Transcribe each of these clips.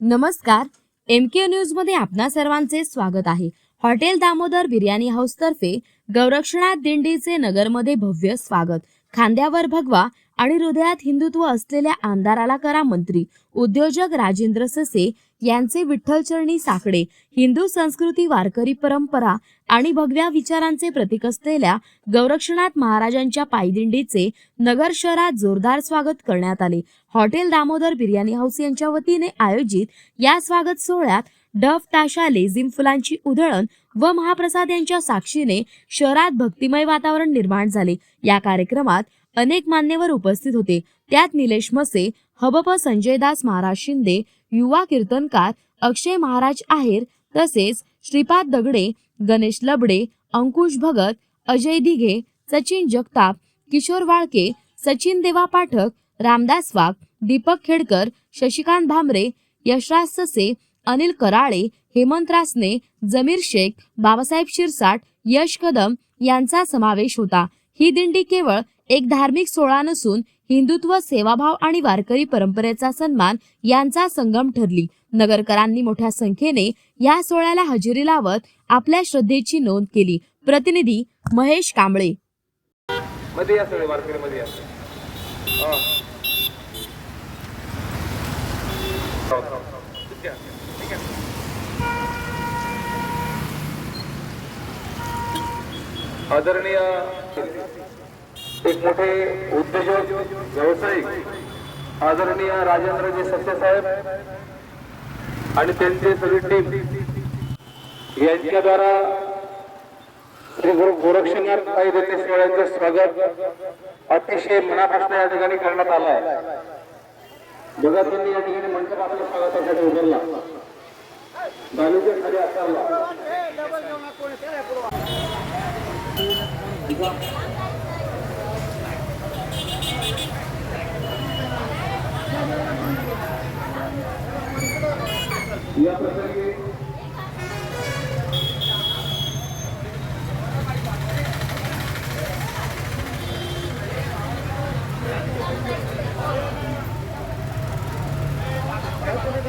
नमस्कार. एम के न्यूजमध्ये आपणा सर्वांचे स्वागत आहे. हॉटेल दामोदर बिर्याणी हाऊसतर्फे गौरक्षणाथ गौरक्षणात दिंडीचे नगरमध्ये भव्य स्वागत. खांद्यावर भगवा आणि हृदयात हिंदुत्व असलेल्या आमदाराला करा मंत्री उद्योजक राजेंद्र ससे यांचे विठ्ठलचरणी साकडे हिंदू संस्कृती वारकरी परंपरा आणि भगव्या विचारांचे प्रतीक असलेल्या गौरक्षणात महाराजांच्या पायदिंडीचे नगर शहरात जोरदार स्वागत करण्यात आले. हॉटेल दामोदर बिर्याणी हाऊस यांच्या वतीने आयोजित या स्वागत सोहळ्यात डफ ताशा लेझिम फुलांची उधळण व महाप्रसाद यांच्या साक्षीने शहरात भक्तिमय वातावरण निर्माण झाले. या कार्यक्रमात अनेक मान्यवर उपस्थित होते. त्यात निलेश मसे हबप संजयदास महाराज शिंदे युवा कीर्तनकार अक्षय महाराज आहेर तसेच श्रीपाद दगडे गणेश लबडे अंकुश भगत अजय दिघे सचिन जगताप किशोर वाळके सचिन देवा पाठक रामदास वाघ दीपक खेडकर शशिकांत भामरे यशराज ससे अनिल कराळे हेमंत रासने जमीर शेख बाबासाहेब शिरसाट यश कदम यांचा समावेश होता ही दिंडी केवळ एक धार्मिक सोहळा नसून हिंदुत्व सेवाभाव आणि वारकरी परंपरेचा सन्मान यांचा संगम ठरली नगरकरांनी मोठ्या संख्येने या सोहळ्याला हजेरी लावत आपल्या श्रद्धेची नोंद केली प्रतिनिधी महेश कांबळे Yeah. आदरणीय एक मोठे उद्योजक व्यावसायिक आदरणीय राजेंद्रजी सत्य साहेब आणि त्यांची सगळी टीम यांच्याद्वारा श्री गुरु गोरक्षनाथ काही देते सोहळ्याचं स्वागत अतिशय मनापासून या ठिकाणी करण्यात आलं आहे. बघा त्यांनी या ठिकाणी मंडप आपल्या स्वागतासाठी उभारला. खाली आकारला.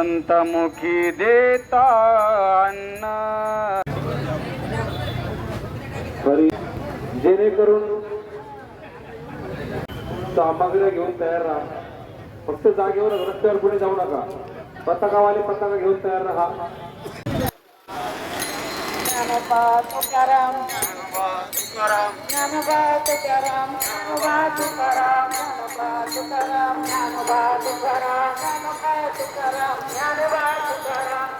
संतमुखी देता अन्न. जेणेकरून सामग्री घेऊन तयार राहा. फक्त जागेवर रस्त्यावर पुढे जाऊ नका. पताकावाले पताका घेऊन तयार राहा. ज्ञानोबा तुकाराम. ज्ञानोबा तुकाराम. ज्ञानोबा तुकाराम. ज्ञानोबा तुकाराम. ज्ञानोबा तुकाराम ज्ञानोबा तुकाराम ज्ञानोबा तुकाराम